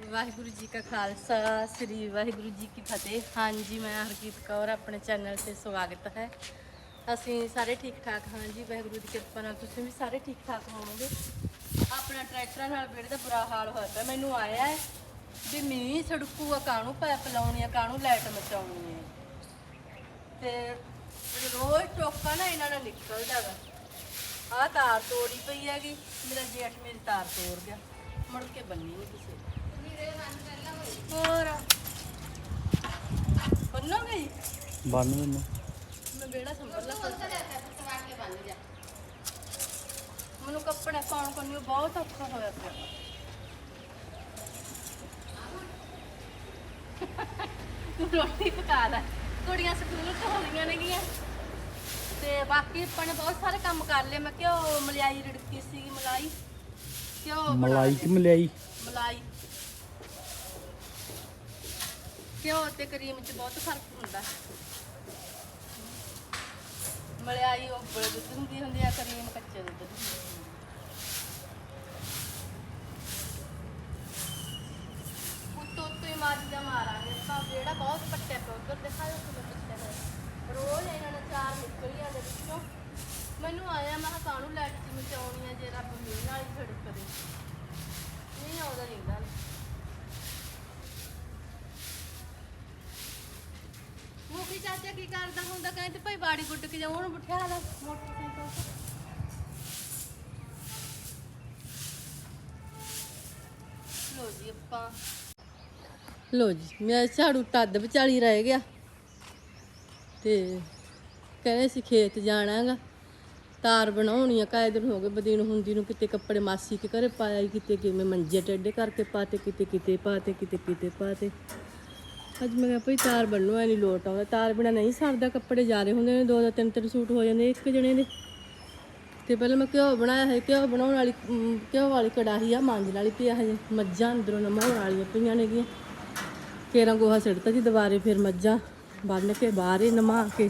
ਵਾਹਿਗੁਰੂ ਜੀ ਕਾ ਖਾਲਸਾ, ਸ੍ਰੀ ਵਾਹਿਗੁਰੂ ਜੀ ਕੀ ਫਤਿਹ। ਹਾਂਜੀ, ਮੈਂ ਹਰਜੀਤ ਕੌਰ, ਆਪਣੇ ਚੈਨਲ ਤੇ ਸਵਾਗਤ ਹੈ। ਅਸੀਂ ਸਾਰੇ ਠੀਕ ਠਾਕ ਹਾਂ ਜੀ, ਵਾਹਿਗੁਰੂ ਦੀ ਕਿਰਪਾ ਨਾਲ ਤੁਸੀਂ ਵੀ ਸਾਰੇ ਠੀਕ ਠਾਕ ਹੋਵੋਗੇ। ਆਪਣਾ ਟਰੈਕਟਰਾਂ ਨਾਲ ਵਿਹੜੇ ਦਾ ਬੁਰਾ ਹਾਲ ਹੋਇਆ ਪਿਆ। ਮੈਨੂੰ ਆਇਆ ਹੈ ਵੀ ਮੀਂਹ ਸੜਕੂ ਆ ਕਾਹਨੂੰ ਪੈਪ ਲਾਉਣੀ ਆ, ਕਾਹਨੂੰ ਲਾਈਟ ਮਚਾਉਣੀ ਹੈ ਤੇ ਰੋਜ਼ ਟੋਕਾ ਨਾ ਇਹਨਾਂ ਨਾਲ ਨਿਕਲਦਾ ਵਾ। ਆਹ ਤਾਰ ਤੋੜੀ ਪਈ ਹੈਗੀ, ਮੇਰਾ ਜੇਠ ਮੇਰੀ ਤਾਰ ਤੋੜ ਗਿਆ। ਮੁੜ ਕੇ ਬੰਨੀ ਨਹੀਂ ਕਿਸੇ ਹੋਰ? ਬੰਨੋਗੇ ਜੀ ਬੰਨ ਮੈਨੂੰ ਮੈਂ ਬੇੜਾ ਸੰਭਲ ਲਾ ਮੈਨੂੰ ਕੱਪੜੇ ਪਾਉਣ ਕੋਲ ਨੂੰ ਬਹੁਤ ਔਖਾ ਹੋਇਆ ਪਿਆ। ਤੂੰ ਰੋਟੀ ਪਕਾ ਲੈ। ਕੁੜੀਆਂ ਸਕੂਲ ਤੋਂ ਨੇਗੀਆਂ। ਤੇ ਬਾਕੀ ਆਪਾਂ ਨੇ ਬਹੁਤ ਸਾਰੇ ਕੰਮ ਕਰ ਲਏ। ਮੈਂ ਕਿਉਂ ਮਲਾਈ ਰਿੜਕੀ ਸੀ ਮਲਾਈ। ਕਿਉਂ ਬਣਾ ਮਲਾਈ ਲਈ? ਕਿ ਮਲਾਈ? ਮਲਾਈ। ਘਿਓ ਤੇ ਕਰੀਮ ਚ ਬਹੁਤ ਫ਼ਰਕ ਹੁੰਦਾ ਮਲਾਈ ਉਹ ਦੁੱਧ ਹੁੰਦੀ ਹੁੰਦੀ ਆ, ਕਰੀਮ ਕੱਚੇ ਦੁੱਧ ਦੀ ਹੁੰਦੀ ਆ। ਉੱਤੋਂ ਉੱਤੋਂ ਹੀ ਮਾਰੀ ਦਾ ਮਾਰਾਂਗੇ ਆਪਾਂ ਜਿਹੜਾ ਬਹੁਤ ਪੱਟਿਆ ਪਿਆ ਉਧਰ ਦਿਖਾਓ ਕਿਵੇਂ ਪੱਟਿਆ ਹੋਇਆ ਰੋਜ਼ ਇਹਨਾਂ ਨੇ ਚਾਰ ਨਿਕਲ ਜਾਂਦੇ ਵਿੱਚੋਂ ਮੈਨੂੰ ਆਇਆ ਮੈਂ ਕਿਹਾ ਕਾਹਨੂੰ ਲੈਟ ਚ ਮਚਾਉਣੀ ਆ ਜੇ ਰੱਬ ਮੀਂਹ ਨਾਲ ਹੀ ਛਿੜਕ ਦੇ ਨਹੀਂ ਆਉਂਦਾ ਰਹਿੰਦਾ ਮੁਖੀ ਕੀ ਕਰਦਾ ਹੁੰਦਾ? ਕਹਿੰਦੇ ਭਾਈ ਬਾੜੀ ਗੁੱਟ ਕੇ ਜਾਉਂ ਉਹਨੂੰ ਬਿਠਾ ਲਾ। ਮੋਟਰਸਾਈਕਲ ਤੇ। ਲੋ ਜੀ ਆਪਾਂ। ਲੋ ਜੀ, ਮੈਂ ਝਾੜੂ ਟੱਦ ਵਿਚਾਲੀ ਰਹਿ ਗਿਆ। ਤੇ ਕਹਿੰਦੇ ਸੀ ਖੇਤ ਜਾਣਾਗਾ। ਤਾਰ ਬਣਾਉਣੀ ਆ ਕਾਇ ਨੂੰ ਹੋ ਗਏ, ਬਦੀਨ ਹੁੰਦੀ ਨੂੰ ਕਿਤੇ ਕੱਪੜੇ ਮਾਸੀ ਕੇ ਘਰੇ ਪਾਇਆ ਕਿਤੇ, ਕਿਵੇਂ ਮੰਜੇ ਟੇਡੇ ਕਰਕੇ ਪਾਤੇ, ਕਿਤੇ ਕਿਤੇ ਪਾਤੇ, ਕਿਤੇ ਕਿਤੇ ਪਾਤੇ। ਅੱਜ ਮੈਂ ਕਿਹਾ ਭਈ ਤਾਰ ਬੰਨੋ, ਐ ਨਹੀਂ ਲੋਟ ਆਉਂਦਾ। ਤਾਰ ਬਿਨਾ ਨਹੀਂ ਸਰਦਾ, ਕੱਪੜੇ ਜ਼ਿਆਦੇ ਹੁੰਦੇ ਨੇ, ਦੋ ਦੋ ਤਿੰਨ ਤਿੰਨ ਸੂਟ ਹੋ ਜਾਂਦੇ ਇੱਕ ਜਣੇ ਦੇ। ਤੇ ਪਹਿਲਾਂ ਮੈਂ ਘਿਓ ਬਣਾਇਆ ਹੈ ਘਿਓ ਬਣਾਉਣ ਵਾਲੀ ਘਿਓ ਵਾਲੀ ਕੜਾਹੀ ਆ, ਮਾਂਜਣ ਵਾਲੀ ਪਿਆ ਹਜੇ। ਮੱਝਾਂ ਅੰਦਰੋਂ ਨਮਾਉਣ ਵਾਲੀਆਂ ਪਈਆਂ ਨੇਗੀਆਂ। ਕੇਰਾਂ ਗੋਹਾ ਸਿੱਟਤਾ ਜੀ ਦੁਬਾਰੇ ਫਿਰ ਮੱਝਾਂ। ਬੰਨ ਕੇ ਬਾਹਰੇ ਨਮਾ ਕੇ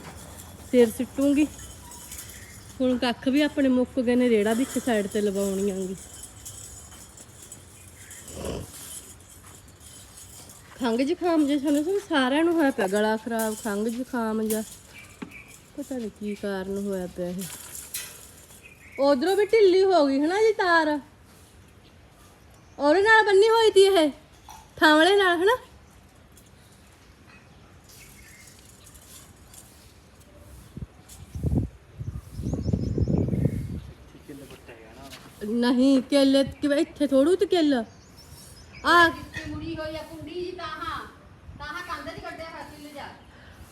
ਸਿਰ ਸਿੱਟੂਗੀ। ਹੁਣ ਕੱਖ ਵੀ ਆਪਣੇ ਮੁੱਕ ਗਏ ਨੇ ਰੇੜਾ ਵੀ ਇੱਕ ਸਾਈਡ ਤੇ ਲਵਾਉਣੀ ਆਂਗੀ ਖੰਗ ਜ਼ੁਕਾਮ ਜੇ ਸਾਨੂੰ ਸਾਨੂੰ ਸਾਰਿਆਂ ਨੂੰ ਹੋਇਆ ਪਿਆ, ਗਲਾ ਖਰਾਬ ਖੰਗ ਜ਼ੁਕਾਮ ਜਾਂ ਪਤਾ ਨਹੀਂ ਕੀ ਕਾਰਨ ਹੋਇਆ ਪਿਆ ਇਹ। ਉਧਰੋਂ ਵੀ ਢਿੱਲੀ ਹੋ ਗਈ ਹਨਾ ਜੀ ਤਾਰ। ਉਹਦੇ ਨਾਲ ਬੰਨੀ ਹੋਈ ਤੀ ਇਹ, ਥਾਵਲੇ ਨਾਲ, ਹਨਾ? ਨਹੀਂ, ਕੇਲੇ ਕਿਵੇਂ ਇੱਥੇ ਥੋੜੂ ਤੇ ਕਿੱਲ। ਆ। ਮੁੜੀ ਹੋਈ ਆ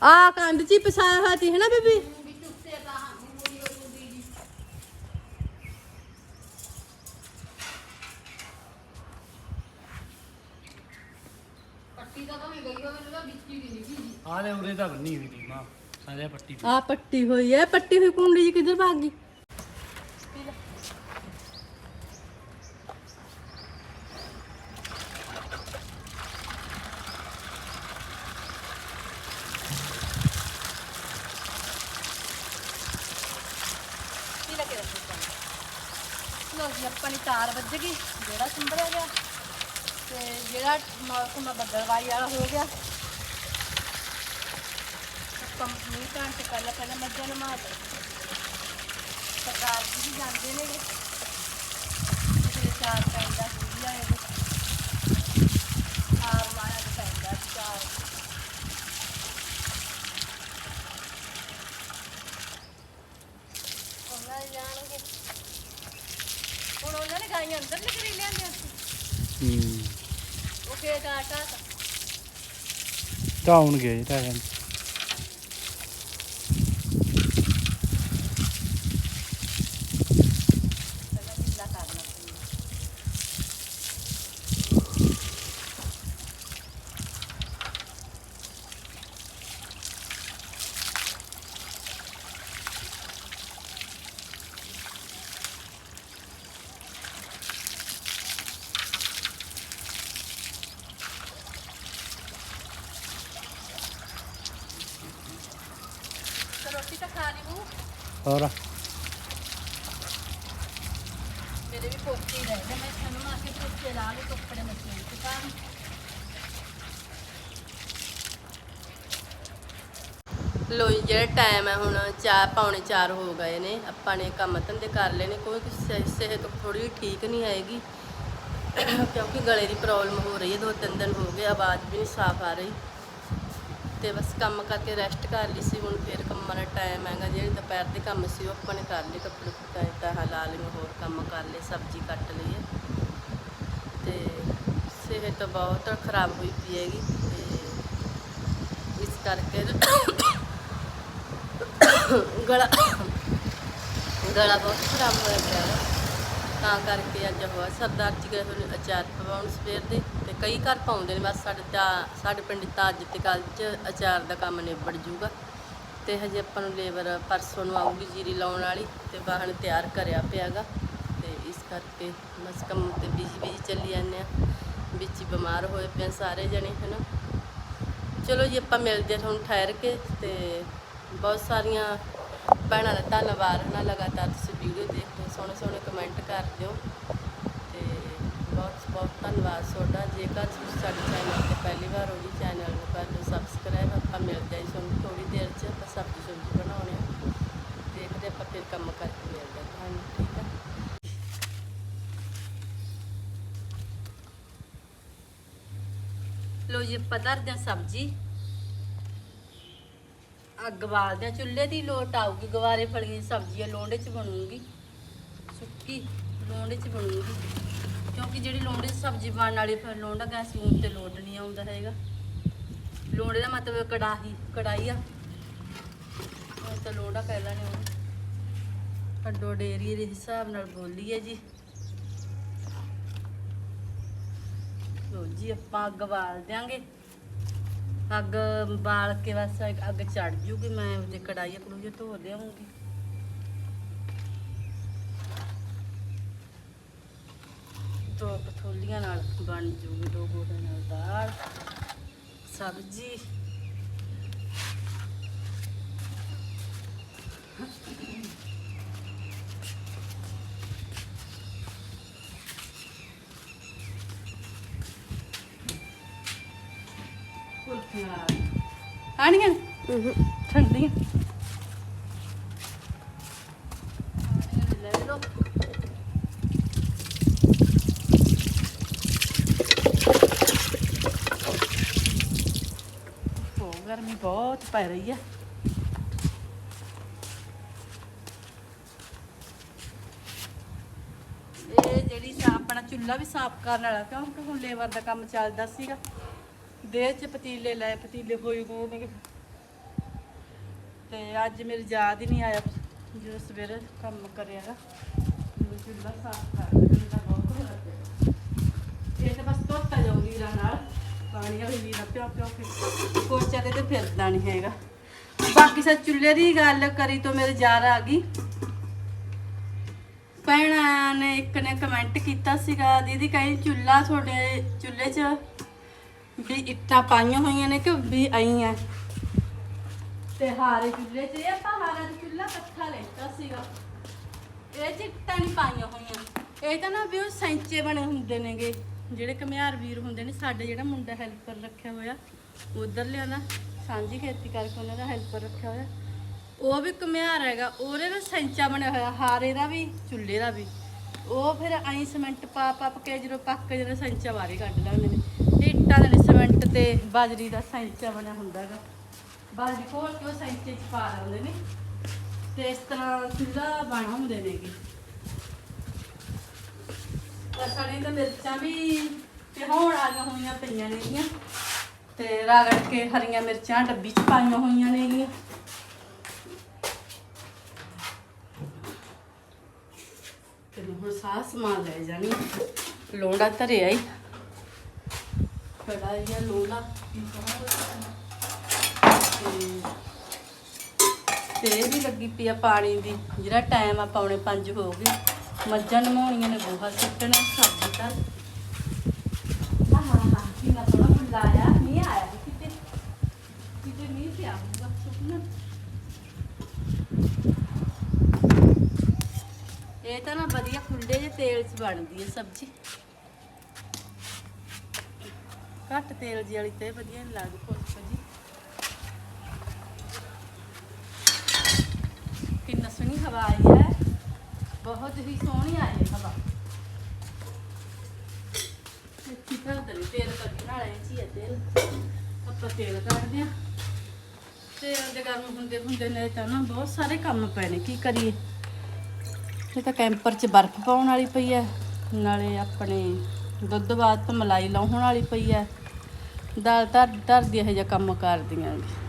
ਆ ਕੰਧ ਚ ਹੀ ਪਸਾਇਆ ਹੋਇਆ ਬੀਬੀ? ਨਾ ਵਿੱਚ ਹੀ ਨਹੀਂ ਨਿਕਲੀ ਜੀ। ਆ ਲੈ ਉਰੇ ਤਾਂ ਬੰਨੀ ਹੋਈ ਦੀ ਮਾਂ ਸਾਰੇ ਪੱਟੀ ਆ ਪੱਟੀ ਹੋਈ ਐ ਪੱਟੀ ਹੋਈ ਕੁੰਡੀ ਜੀ ਕਿੱਧਰ ਭੱਗ ਗਈ ਪੀ ਲੈ ਕੇ ਰੱਖੋ ਲੋ ਜੀ ਆਪਣੀ ਤਾਰ ਵੱਜ ਗਈ ਜਿਹੜਾ ਸੰਭਲਿਆ ਗਿਆ ਤੇ ਜਿਹੜਾ ਮੌਸਮ ਆ ਬੱਦਲਵਾਈ ਵਾਲਾ ਹੋ ਗਿਆ। ਆਪਾਂ ਮੀਂਹ ਪੈਣ ਪਹਿਲਾਂ ਮੱਝਾਂ ਨੂੰ ਮਾਰ ਸਰਕਾਰ ਜੀ ਵੀ ਜਾਂਦੇ ਨੇ ਜਿਹੜੇ ਚਾਰ ਪੈਂਦਾ ਵਧੀਆ ਇਹਦੇ ਆਰ ਮਾਇਆ ਦੇ ਪੈਂਦਾ ਚਾਰ। ਉਹਨਾਂ ਜਾਣਗੇ। ਹੁਣ ਉਹਨਾਂ ਨੇ ਗਾਈਆਂ ਅੰਦਰ ਨਿਕਲ ਲਿਆਂਦੀਆਂ ਸੀ। ਹੂੰ। ਉਹ ਖੇਤ ਆਟਾ ਤਾਂ। ਢਾਉਣਗੇ ਤਾਂ ਹੋਰ? ਮੇਰੇ ਵੀ ਕੋਚੇ ਰਹਿ ਗਏ ਮੈਂ ਤੁਹਾਨੂੰ ਮਾ ਕੇ ਕੋਚੇ ਲਾ ਲਈ ਕੱਪੜੇ ਮਸ਼ੀਨ ਤੇ ਪਾ ਲੋ ਜੀ ਜਿਹੜਾ ਟਾਈਮ ਹੈ ਹੁਣ ਚਾਰ ਪਾਉਣੇ ਚਾਰ ਹੋ ਗਏ ਨੇ। ਆਪਾਂ ਨੇ ਕੰਮ ਧੰਦੇ ਕਰ ਲਏ ਨੇ ਕੋਈ ਸਿਹਤ ਥੋੜੀ ਠੀਕ ਨਹੀਂ ਹੈਗੀ। ਕਿਉਂਕਿ ਗਲੇ ਦੀ ਪ੍ਰੋਬਲਮ ਹੋ ਰਹੀ ਹੈ ਦੋ ਤਿੰਨ ਦਿਨ ਹੋ ਗਏ ਆਵਾਜ਼ ਵੀ ਨਹੀਂ ਸਾਫ਼ ਆ ਰਹੀ। ਤੇ ਬਸ ਕੰਮ ਕਰਕੇ ਰੈਸਟ ਕਰ ਲਈ ਸੀ, ਹੁਣ ਫੇਰ ਕੰਮਾਂ ਦਾ ਟਾਈਮ ਹੈਗਾ, ਜਿਹੜੇ ਦੁਪਹਿਰ ਦੇ ਕੰਮ ਸੀ, ਉਹ ਆਪਾਂ ਨੇ ਕਰ ਲਏ ਕੱਪੜੇ ਕੁੱਟਾਏ ਤਾਂ ਹਲਾ ਲਏ ਹੋਰ ਕੰਮ ਕਰ ਲਏ, ਸਬਜ਼ੀ ਕੱਟ ਲਈ ਹੈ। ਤੇ ਸਿਹਤ ਬਹੁਤ ਖਰਾਬ ਹੋਈ ਪਈ ਹੈਗੀ, ਤੇ ਇਸ ਕਰਕੇ ਗਲਾ ਗਲਾ ਬਹੁਤ ਖਰਾਬ ਹੋਇਆ ਪਿਆ ਤਾਂ ਕਰਕੇ ਅੱਜ ਹੋਇਆ ਸਰਦਾਰ ਜੀ ਗਏ ਹੋਏ ਅਚਾਰ ਪਵਾਉਣ ਸਵੇਰ ਦੇ। ਕਈ ਘਰ ਪਾਉਂਦੇ ਨੇ, ਬਸ ਸਾਡੇ ਤਾਂ, ਸਾਡੇ ਪਿੰਡ ਤਾਂ ਅੱਜ ਤੇ ਕੱਲ੍ਹ ਚ ਅਚਾਰ ਦਾ ਕੰਮ ਨਿਬੜ ਜੂਗਾ। ਤੇ ਹਜੇ ਆਪਾਂ ਨੂੰ ਲੇਬਰ ਪਰਸੋਂ ਨੂੰ ਆਊਗੀ ਜੀਰੀ ਲਾਉਣ ਵਾਲੀ ਤੇ ਵਾਹਣ ਤਿਆਰ ਕਰਿਆ ਪਿਆਗਾ। ਤੇ ਇਸ ਕਰਕੇ ਬਸ ਕੰਮ ਤੇ ਬਿਜ਼ੀ ਬਿਜ਼ੀ ਚੱਲੀ ਜਾਂਦੇ ਆ ਵਿੱਚ ਹੀ ਬਿਮਾਰ ਹੋਏ ਪਏ ਸਾਰੇ ਜਣੇ, ਹਨਾ। ਚਲੋ ਜੀ, ਆਪਾਂ ਮਿਲਦੇ ਹਾਂ ਤੁਹਾਨੂੰ ਠਹਿਰ ਕੇ ਤੇ ਬਹੁਤ ਸਾਰੀਆਂ ਭੈਣਾਂ ਦਾ ਧੰਨਵਾਦ ਨਾ ਲਗਾਤਾਰ ਤੁਸੀਂ ਵੀਡੀਓ ਦੇਖਦੇ ਹੋ ਸੋਹਣੇ ਸੋਹਣੇ ਕਮੈਂਟ ਕਰਦੇ ਹੋ। ਬਹੁਤ ਧੰਨਵਾਦ ਤੁਹਾਡਾ। ਜੇਕਰ ਤੁਸੀਂ ਸਾਡੇ ਚੈਨਲ ਤੇ ਪਹਿਲੀ ਵਾਰ ਹੋ ਜੀ ਚੈਨਲ ਨੂੰ ਕਰ ਲਓ ਸਬਸਕ੍ਰਾਈਬ ਆਪਾਂ ਮਿਲਦੇ ਹਾਂ ਤੁਹਾਨੂੰ ਥੋੜੀ ਦੇਰ 'ਚ, ਆਪਾਂ ਸਬਜ਼ੀ ਸੁਬਜ਼ੀ ਬਣਾਉਣੀ ਆ। ਦੇਖਦੇ ਆਪਾਂ ਫਿਰ ਕੰਮ ਕਰਕੇ ਮਿਲਦੇ ਹਾਂ। ਤੁਹਾਨੂੰ ਠੀਕ ਹੈ ਲੋ ਜੀ, ਆਪਾਂ ਧਰਦੇ ਹਾਂ ਸਬਜ਼ੀ। ਅੱਗ ਬਾਲਦੇ ਹਾਂ। ਚੁੱਲ੍ਹੇ ਦੀ ਲੋਟ ਆਊਗੀ, ਗਵਾਰੇ ਫਲੀਆਂ ਸਬਜ਼ੀਆਂ ਸਬਜ਼ੀ ਲੋਂਡੇ 'ਚ ਬਣੂਗੀ। ਸੁੱਕੀ ਲੋਂਡੇ 'ਚ ਬਣੂਗੀ। ਕਿਉਂਕਿ ਜਿਹੜੀ ਲੋਂਡੇ 'ਚ ਸਬਜ਼ੀ ਬਣਨ ਵਾਲੀ, ਫਿਰ ਲੋਂਡਾ ਗੈਸ ਮੂੰਹ ਤੇ ਲੋਟ ਨਹੀਂ ਆਉਂਦਾ ਹੈਗਾ। ਲੋਂਡੇ ਦਾ ਮਤਲਬ ਕੜਾਹੀ ਕੜਾਈ ਆ। ਉਹ ਤਾਂ ਲੋਂਡਾ ਕਹਿ ਲੈਣੇ ਉਹ ਅੱਡੋ ਡੇਰੀ ਦੇ ਹਿਸਾਬ ਨਾਲ ਬੋਲੀ ਹੈ ਜੀ। ਲੋ ਜੀ, ਆਪਾਂ ਅੱਗ ਬਾਲ ਦਿਆਂਗੇ। ਅੱਗ ਬਾਲ ਕੇ ਬਸ ਅੱਗ ਚੜ ਜੂਗੀ, ਮੈਂ ਉਹਦੇ ਕੜਾਈ ਕੜੂਈ ਧੋ ਲਿਆਉਂਗੀ। ਦੋ ਪਥੋਲੀਆਂ ਨਾਲ ਬਣ ਜੂਗੀ ਦੋ ਗੋਟਾਂ ਨਾਲ ਦਾਲ ਸਬਜ਼ੀ। ਆਣੀਆਂ? ਠੰਡੀਆਂ? ਲੈ ਲਓ ਹੋ ਗਰਮੀ ਬਹੁਤ ਪੈ ਰਹੀ ਹੈ। ਇਹ ਜਿਹੜੀ ਸਾ ਆਪਣਾ ਚੁੱਲ੍ਹਾ ਵੀ ਸਾਫ਼ ਕਰਨ ਵਾਲਾ ਕਿਉਂਕਿ ਹੁਣ ਲੇਬਰ ਦਾ ਕੰਮ ਚੱਲਦਾ ਸੀਗਾ। ਦੇਹ ਚ ਪਤੀਲੇ ਲਏ, ਪਤੀਲੇ ਹੋਈ ਗਏ ਨੇ ਤੇ ਅੱਜ ਮੇਰੀ ਯਾਦ ਹੀ ਨਹੀਂ ਆਇਆ, ਜਦੋਂ ਸਵੇਰੇ ਕੰਮ ਕਰਿਆਗਾ ਚੁੱਲ੍ਹਾ ਸਾਫ਼ ਕਰ ਲਿਆ ਬਹੁਤ ਹੋ ਲੱਗਿਆ ਇਹ ਤਾਂ ਬਸ ਧੋਤਾ ਜਾਊਗੀ ਲੀਰਾਂ ਨਾਲ ਪਾਣੀ ਵਾਲੀ ਲੀਰਾਂ ਪਿਓ ਪਿਓ ਕੇ ਪੋਚਾ ਤੇ ਤੇ ਫਿਰਦਾ ਨਹੀਂ ਹੈਗਾ। ਬਾਕੀ ਸਾ ਚੁੱਲ੍ਹੇ ਦੀ ਗੱਲ ਕਰੀ ਤੋਂ ਮੇਰੇ ਯਾਦ ਆ ਗਈ। ਭੈਣਾਂ ਨੇ ਇੱਕ ਨੇ ਕਮੈਂਟ ਕੀਤਾ ਸੀਗਾ, ਦੀਦੀ ਕਹੀਂ ਚੁੱਲ੍ਹਾ ਤੁਹਾਡੇ ਚੁੱਲ੍ਹੇ 'ਚ ਵੀ ਇੱਟਾਂ ਪਾਈਆਂ ਹੋਈਆਂ ਨੇ ਕਿ ਵੀ ਆਈਆਂ ਤੇ ਹਾਰੇ ਚੁੱਲ੍ਹੇ 'ਚ, ਇਹ ਆਪਾਂ ਹਾਰਾ ਦਾ ਚੁੱਲ੍ਹਾ ਇਕੱਠਾ ਲੈਤਾ ਸੀਗਾ। ਇਹ 'ਚ ਇੱਟਾਂ ਨਹੀਂ ਪਾਈਆਂ ਹੋਈਆਂ। ਇਹ ਤਾਂ ਨਾ ਵੀ ਉਹ ਸੈਂਚੇ ਬਣੇ ਹੁੰਦੇ ਨੇਗੇ। ਜਿਹੜੇ ਕਮਿਆਰ ਵੀਰ ਹੁੰਦੇ ਨੇ, ਸਾਡੇ ਜਿਹੜਾ ਮੁੰਡਾ ਹੈਲਪਰ ਰੱਖਿਆ ਹੋਇਆ ਉਧਰ ਲਿਆਂਦਾ ਸਾਂਝੀ ਖੇਤੀ ਕਰਕੇ ਉਹਨਾਂ ਦਾ ਹੈਲਪਰ ਰੱਖਿਆ ਹੋਇਆ। ਉਹ ਵੀ ਘੁਮਿਆਰ ਹੈਗਾ, ਉਹਦੇ ਦਾ ਸੈਂਚਾ ਬਣਿਆ ਹੋਇਆ, ਹਾਰੇ ਦਾ ਵੀ, ਚੁੱਲ੍ਹੇ ਦਾ ਵੀ। ਉਹ ਫਿਰ ਐਂ ਸਿਮੈਂਟ ਪਾ ਪਾ ਕੇ ਜਦੋਂ ਪੱਕ ਕੇ ਜਦੋਂ ਸੈਂਚਾ ਬਾਰੇ ਕੱਢ ਲੈਂਦੇ ਨੇ। ਤੇ ਇੱਟਾਂ ਦੇ ਨੇ ਸੀਮੈਂਟ ਤੇ ਬਾਜਰੀ ਦਾ ਸੈਂਚਾ ਬਣਿਆ ਹੁੰਦਾ ਹੈਗਾ। ਬਾਜਰੀ ਖੋਲ ਕੇ ਉਹ ਸੈਂਚੇ 'ਚ ਪਾ ਲੈਂਦੇ ਨੇ। ਤੇ ਇਸ ਤਰ੍ਹਾਂ ਚੁੱਲ੍ਹਾ ਬਣਾ ਹੁੰਦੇ ਨੇਗੇ ਤਾਂ ਸਾਡੇ ਮਿਰਚਾਂ ਵੀ ਤੇ ਹੋਣ ਵਾਲੀਆਂ ਹੋਈਆਂ ਪਈਆਂ ਨੇਗੀਆਂ। ਤੇ ਰਗੜ ਕੇ ਹਰੀਆਂ ਮਿਰਚਾਂ ਡੱਬੀ 'ਚ ਪਾਈਆਂ ਹੋਈਆਂ ਨੇਗੀਆਂ। ਤੇ ਹੁਣ ਸਾਰਾ ਸਮਾਨ ਲੈ ਜਾਣੀ ਲੋਂਡਾ ਧਰਿਆ ਹੀ ਕੜਾਈ ਆ ਲੋਂਡਾ। ਕੀ ਤੇ ਇਹ ਵੀ ਲੱਗੀ ਪਈ ਆ ਪਾਣੀ ਦੀ। ਜਿਹੜਾ ਟਾਈਮ ਆ ਪੌਣੇ 5 ਹੋ ਗਏ। ਮੱਝਾਂ ਨਮਾਉਣੀਆਂ ਨੇ ਗੋਹਾ ਸੁੱਟਣਾ ਸਬਜ਼ੀ ਤਾਂ। ਹਾਂ ਹਾਂ ਹਾਂ ਕਿੰਨਾ ਥੋੜਾ ਮੁੰਡਾ ਆਇਆ ਨਹੀਂ ਆਇਆ ਸੀ ਕਿਤੇ? ਕਿਤੇ ਨਹੀਂ ਪਿਆ ਹੋਊਗਾ ਸੁੱਕਣਾ ਇਹ ਤਾਂ ਨਾ ਵਧੀਆ ਖੁੱਲੇ ਜਿਹੇ ਤੇਲ 'ਚ ਬਣਦੀ ਹੈ ਸਬਜ਼ੀ। ਘੱਟ ਤੇਲ ਜੀ ਵਾਲੀ ਤੇ ਵਧੀਆ ਨਹੀਂ ਲੱਗਦੀ ਕੋਈ ਜੀ ਹਵਾ ਆਈ ਹੈ। ਬਹੁਤ ਹੀ ਸੋਹਣੀ ਆਈ ਹੈ ਹਵਾ। ਇੱਥੇ ਤਾਂ ਤੇਲ ਤੇਲ ਕੱਢਣ ਵਾਲਾ ਇਹ ਚੀ ਤੇਲ। ਆਪਾਂ ਤੇਲ ਕੱਢਦੇ ਆ ਤੇਲ ਦੇ ਗਰਮ ਹੁੰਦੇ ਹੁੰਦੇ ਨੇ ਤਾਂ ਨਾ ਬਹੁਤ ਸਾਰੇ ਕੰਮ ਪਏ ਨੇ, ਕੀ ਕਰੀਏ? ਇਹ ਤਾਂ ਕੈਂਪਰ 'ਚ ਬਰਫ਼ ਪਾਉਣ ਵਾਲੀ ਪਈ ਹੈ ਨਾਲੇ ਆਪਣੇ ਦੁੱਧ ਬਾਅਦ ਤੋਂ ਮਲਾਈ ਲਾਉਣ ਵਾਲੀ ਪਈ ਹੈ ਦਾਲ ਧਰ ਧਰਦੀ ਇਹ ਜਿਹਾ ਕੰਮ ਕਰਦੀਆਂ ਨੇ।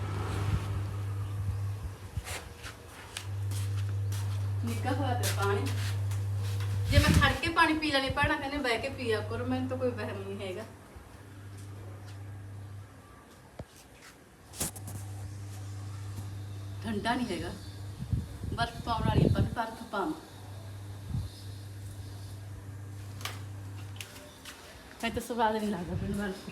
ਨਿੱਕਾ ਹੋਇਆ ਤੇ ਪਾਣੀ। ਜੇ ਮੈਂ ਖੜ ਕੇ ਪਾਣੀ ਪੀ ਲੈਣੀ ਪੈਣਾ ਕਹਿੰਦੇ ਬਹਿ ਕੇ ਪੀਆ ਕਰੋ, ਮੈਨੂੰ ਤਾਂ ਕੋਈ ਵਹਿਮ ਨਹੀਂ ਹੈਗਾ। ਠੰਡਾ ਨਹੀਂ ਹੈਗਾ। ਬਰਫ਼ ਪਾਉਣ ਵਾਲੀ ਪਰ ਬਰਫ਼ ਪਾਵਾਂ। ਮੈਂ ਤਾਂ ਸਵਾਦ ਨਹੀਂ ਲੱਗਦਾ ਮੈਨੂੰ ਬਰਫ਼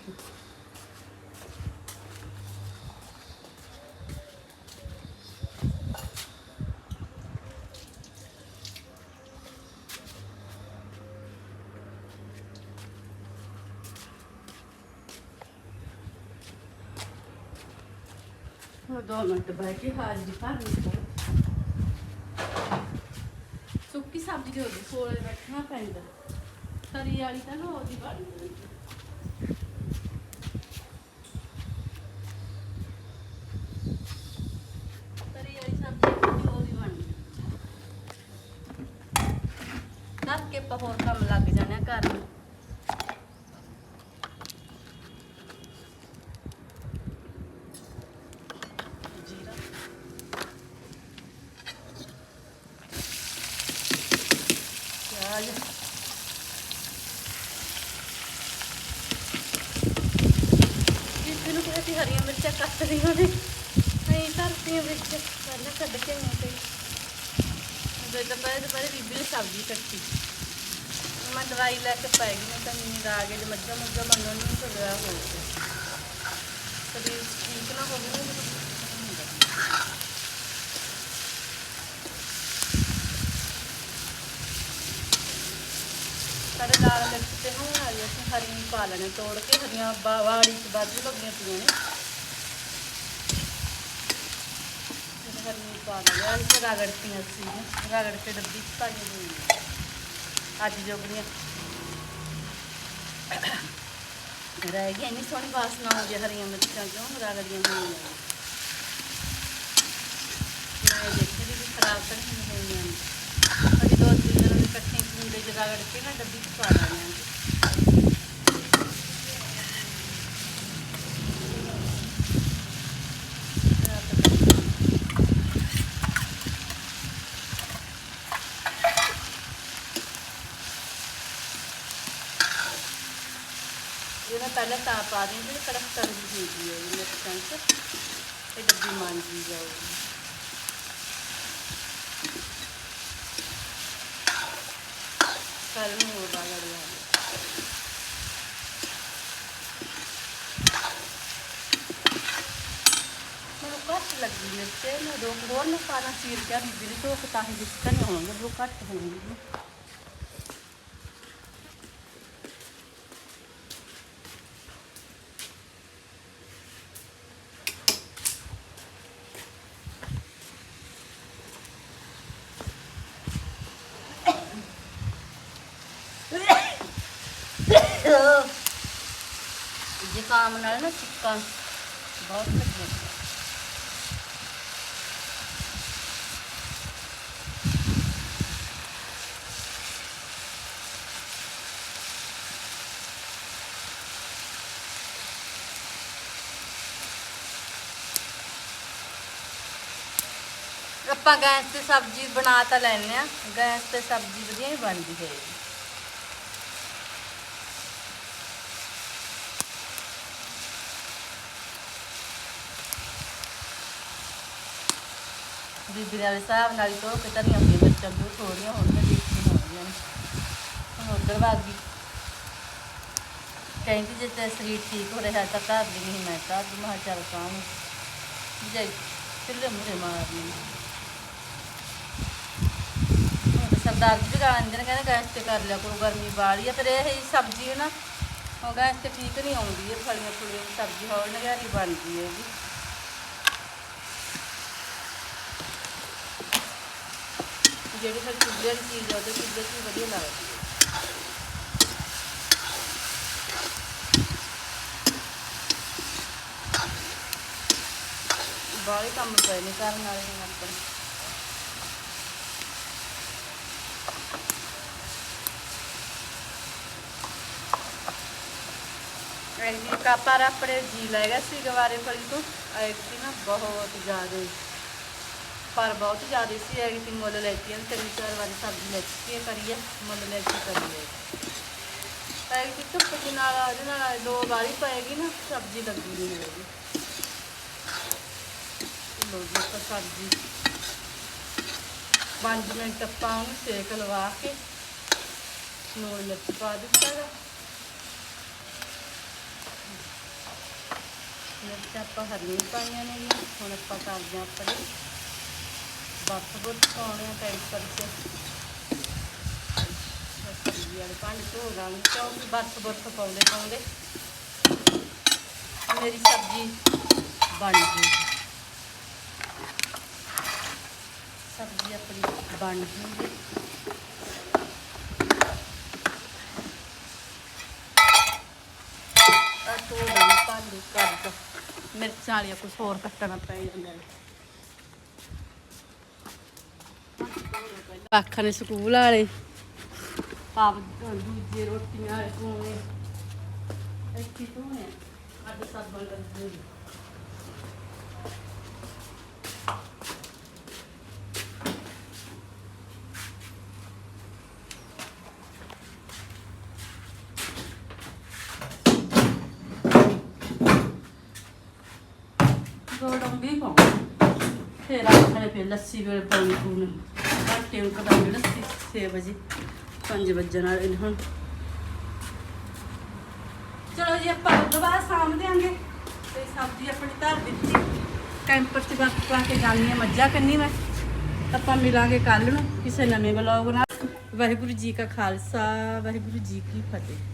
ਹੋਰ ਦੋ ਮਿੰਟ ਬਹਿ ਕੇ ਹਾਜ਼ਰੀ ਭਰਨੀ ਪਊ ਸੁੱਕੀ ਸਬਜ਼ੀ ਦੇ ਉਹਦੇ ਕੋਲੇ ਬੈਠਣਾ ਪੈਂਦਾ। ਤਰੀ ਵਾਲੀ ਤਾਂ ਨਾ ਉਹਦੀ ਬਣ ਜਾਂਦੀ ਤਰੀ ਵਾਲੀ ਸਬਜ਼ੀ ਉਹਦੀ ਉਹਦੀ ਬਣ ਜਾਂਦੀ ਦੱਸ ਕੇ ਆਪਾਂ ਹੋਰ ਕੰਮ ਲੱਗ ਜਾਣਾ ਘਰ। ਨੂੰ ਜੀਰਾ ਪਿਆਜ਼ ਇਸ ਅਸੀਂ ਹਰੀਆਂ ਮਿਰਚਾਂ ਕੱਟ ਰਹੀਆਂ ਨੇ ਨਹੀਂ ਧਰਤੀਆਂ ਵਿੱਚ ਪਹਿਲਾਂ ਕੱਢ ਕੇ ਆਈਆਂ ਤੇ। ਜੇ ਦੁਪਹਿਰ ਦੁਪਹਿਰ ਬੀਬੀ ਨੇ ਸਬਜ਼ੀ ਕੱਟੀ। ਮੈਂ ਦਵਾਈ ਲੈ ਕੇ ਪੈ ਗਈ ਮੈਂ ਤਾਂ ਨੀਂਦ ਆ ਗਈ ਜੇ ਮੱਝਾਂ ਮੁੱਝਾਂ ਮੰਨਣ ਨੂੰ ਤਾਂ ਹੋ ਗਿਆ। ਸਰੀਰ ਠੀਕ ਨਾ ਹੋ ਨਾ ਜਦੋਂ ਹੁੰਦਾ। ਸਾਡੇ ਲਾਲ ਮਿਰਚ ਤੇ ਹੁਣ ਆਈ ਅਸੀਂ ਹਰੀਆਂ ਪਾ ਲੈਣੇ ਤੋੜ ਕੇ, ਹਰੀਆਂ ਵਾੜੀ ਚ ਬਾਜੂ ਲੱਗੀਆਂ ਪਈਆਂ ਨੇ। ਫਿਰ ਪਾ ਲਿਆ ਇਸ ਰਗੜਤੀਆਂ ਸੀ, ਰਗੜ ਕੇ ਡੱਬੀ ਚ ਪਾਈਆਂ ਹੋਈਆਂ ਅੱਜ ਜੋਗਣੀਆਂ। ਰਹਿ ਗਈ ਇੰਨੀ ਸੋਹਣੀ ਵਾਸਨਾ ਹੋ ਹੈ ਹਰੀਆਂ ਮਿਰਚਾਂ ਕਿਉਂ ਰਗੜੀਆਂ ਹੋਈਆਂ ਮੈਂ ਦੇਖੀ ਵੀ ਖਰਾਬ ਤਾਂ ਨਹੀਂ ਹੋਈਆਂ ਨੇ ਅਜੇ ਦੋ ਤਿੰਨ ਦਿਨ ਦੇ ਇਕੱਠੇ ਕੁੰਡੇ ਰਗੜ ਕੇ ਨਾ ਡੱਬੀ ਚ ਪਾ ਲੈਣੀਆਂ ਇਹਨਾਂ ਪਹਿਲਾਂ ਤਾਂ ਪਾ ਰਹੀ ਨੇ ਕੜਕ ਤੰਗ ਹੋਈ ਹੈ ਇਹ ਮਿਰਚਾਂ ਚ ਡੱਬੀ ਮਾਂਜੀ ਜਾਊਗੀ। ਕੱਲ ਨੂੰ ਹੋਰ ਰਗੜ ਲਾਂਗੇ ਮੈਨੂੰ ਘੱਟ ਲੱਗੀ ਮਿਰਚ ਮੈਂ ਦੋ ਕੁ ਹੋਰ ਨੂੰ ਪਾਣਾ ਚੀਰ ਕੇ ਬੀਬੀ ਨੇ ਧੋ ਕੇ ਤਾਂ ਹੀ ਦਿੱਕਤ ਨਹੀਂ ਹੋਣਗੇ ਉਹ ਘੱਟ ਹੋਣਗੇ ਜ਼ੁਕਾਮ ਨਾਲ ਨਾ ਚਿੱਕਾਂ ਬਹੁਤ ਲੱਗਦਾ ਆਪਾਂ ਗੈਸ ਤੇ ਸਬਜ਼ੀ ਬਣਾ ਤਾਂ ਲੈਣੇ ਆ ਗੈਸ ਤੇ ਸਬਜ਼ੀ ਵਧੀਆ ਹੀ ਬਣਦੀ ਹੈ ਬੀਬੀ ਦੇ ਹਿਸਾਬ ਨਾਲ ਹੀ ਧੋ ਕੇ ਧਰੀਆਂ ਹੋਈਆਂ ਮਿਰਚਾਂ ਵੀ ਥੋੜੀਆਂ ਹੋਣਗੀਆਂ ਦੇਖੀਆਂ ਹੋਣਗੀਆਂ ਹੁਣ ਉੱਧਰ ਵਗ ਗਈ। ਕਹਿੰਦੀ ਜੇ ਤੇ ਸਰੀਰ ਠੀਕ ਹੋ ਰਿਹਾ ਤਾਂ ਘਰ ਦੀ ਨਹੀਂ ਮੈਂ ਘਰ ਦੀ ਚੱਲ ਕਾਮ ਜੇ ਚੁੱਲ੍ਹੇ ਮੂਰੇ ਮਾਰਨੀ ਸਰਦਾਰ ਜੀ ਗਾਲਾਂ ਦਿੰਦੇ ਨੇ, ਕਹਿੰਦੇ ਗੈਸ ਤੇ ਕਰ ਲਿਆ ਕਰੋ, ਗਰਮੀ ਬਾਹਲੀ ਆ ਫਿਰ ਇਹ ਸਬਜ਼ੀ ਨਾ, ਉਹ ਗੈਸ ਤੇ ਠੀਕ ਨਹੀਂ ਆਉਂਦੀ, ਇਹ ਫਲੀਆਂ ਫੁਲੀਆਂ ਦੀ ਸਬਜ਼ੀ ਹੋਰ ਨਗਾਰੀ ਬਣਦੀ ਹੈ ਜੀ ਜਿਹੜੀ ਫਿਰ ਚੁੱਲ੍ਹੇ ਵਾਲੀ ਚੀਜ਼ ਆ ਉਹਦੇ ਚੁੱਲ੍ਹੇ 'ਚ ਹੀ ਵਧੀਆ ਲੱਗਦੀ ਹੈ ਬਾਹਲੇ ਕੰਮ ਪਏ ਨੇ ਕਰਨ ਵਾਲੇ ਹੁਣ ਆਪਣੇ ਐਂਡੀ ਕਾਪਰ ਆਪਣੇ ਜੀ ਲੈਗਾ ਸੀ ਗਵਾਰੇ ਫਲੀ ਤੋਂ ਐਕਟੀ ਨਾ ਬਹੁਤ ਜ਼ਿਆਦਾ ਪਰ ਬਹੁਤ ਜ਼ਿਆਦਾ ਸੀ ਐਕਟੀ ਮੁੱਲ ਲੈਤੀ ਹਨ ਤਿੰਨ ਚਾਰ ਵਾਰੀ ਸਬਜ਼ੀ ਲੈਤੀ ਹੈ ਕਰੀਏ ਮੁੱਲ ਲੈਤੀ ਕਰੀਏ ਐਕਟੀ ਧੁੱਪ ਦੇ ਨਾਲ ਉਹਦੇ ਨਾਲ ਦੋ ਵਾਰੀ ਪਏਗੀ ਨਾ, ਸਬਜ਼ੀ ਲੱਗੀ ਨਹੀਂ ਹੋਏਗੀ ਲੋ ਜੀ, ਆਪਾਂ ਸਬਜ਼ੀ 5 ਮਿੰਟ ਆਪਾਂ ਉਹਨੂੰ ਸੇਕ ਲਵਾ ਕੇ ਨੂਣ ਮਿਰਚ ਪਾ ਦਿੱਤਾ ਗਾ। ਮਿਰਚ ਆਪਾਂ ਹਰੀਆਂ ਹੀ ਪਾਈਆਂ ਨੇ ਹੁਣ ਆਪਾਂ ਕਰਦੇ ਹਾਂ ਆਪਣੇ ਬੱਤ ਬੁੱਤ ਪਾਉਣੇ ਆ ਟੈਂਪਰ 'ਚ ਸਬਜ਼ੀ ਪਾਣੀ ਧੋ ਲਾਂਗੇ ਕਿਉਂਕਿ ਬੱਤ ਬੁੱਤ ਪਾਉਂਦੇ ਪਾਉਂਦੇ ਮੇਰੀ ਸਬਜ਼ੀ ਬਣ ਗਈ। ਸਬਜ਼ੀ ਆਪਣੀ ਬਣ ਗਈ ਆ ਤੋ ਪਾਣੀ ਕਰ ਦੋ। ਮਿਰਚਾਂ ਵਾਲੀਆਂ ਕੁਝ ਹੋਰ ਕੱਟਣਾ ਪੈ ਜਾਂਦਾ ਹੈ। ਆਖਾਂ ਨੇ ਸਕੂਲ ਵਾਲੇ। ਆਪ ਦੂਜੇ ਰੋਟੀਆਂ ਵਾਲੇ ਕੋਨੇ ਇੱਥੇ ਤੋਂ ਨੇ ਅੱਜ ਸਭ ਬਣ ਦੋ ਡੰਗੀ ਪਾਉਂ ਫਿਰ ਆਖਣੇ ਫਿਰ ਲੱਸੀ ਵੇਲੇ ਪਾਉਣੀ ਪੂਣੀ। ਘੰਟੇ ਨੂੰ ਕਦਾਂਗੇ ਲੱਸੀ 6 ਵਜੇ 5 ਵਜੇ ਨਾਲ ਇਹਨੂੰ ਹੁਣ। ਚਲੋ ਜੀ, ਆਪਾਂ ਦੁਬਾਰਾ ਸਾਂਭ ਦਿਆਂਗੇ। ਤੇ ਸਬਜ਼ੀ ਆਪਣੀ ਧਰ ਦਿੱਤੀ। ਕੈਂਪਰ ਚ ਬਾਕੀ ਪਾ ਕੇ ਜਾਣੀ ਹੈ, ਮੱਝਾਂ ਕੰਨੀ ਮੈਂ। ਆਪਾਂ ਮਿਲਾਂਗੇ ਕੱਲ ਨੂੰ ਕਿਸੇ ਨਵੇਂ ਵਲੌਗ ਨਾਲ। ਵਾਹਿਗੁਰੂ ਜੀ ਕਾ ਖਾਲਸਾ, ਵਾਹਿਗੁਰੂ ਜੀ ਕੀ ਫਤਿਹ।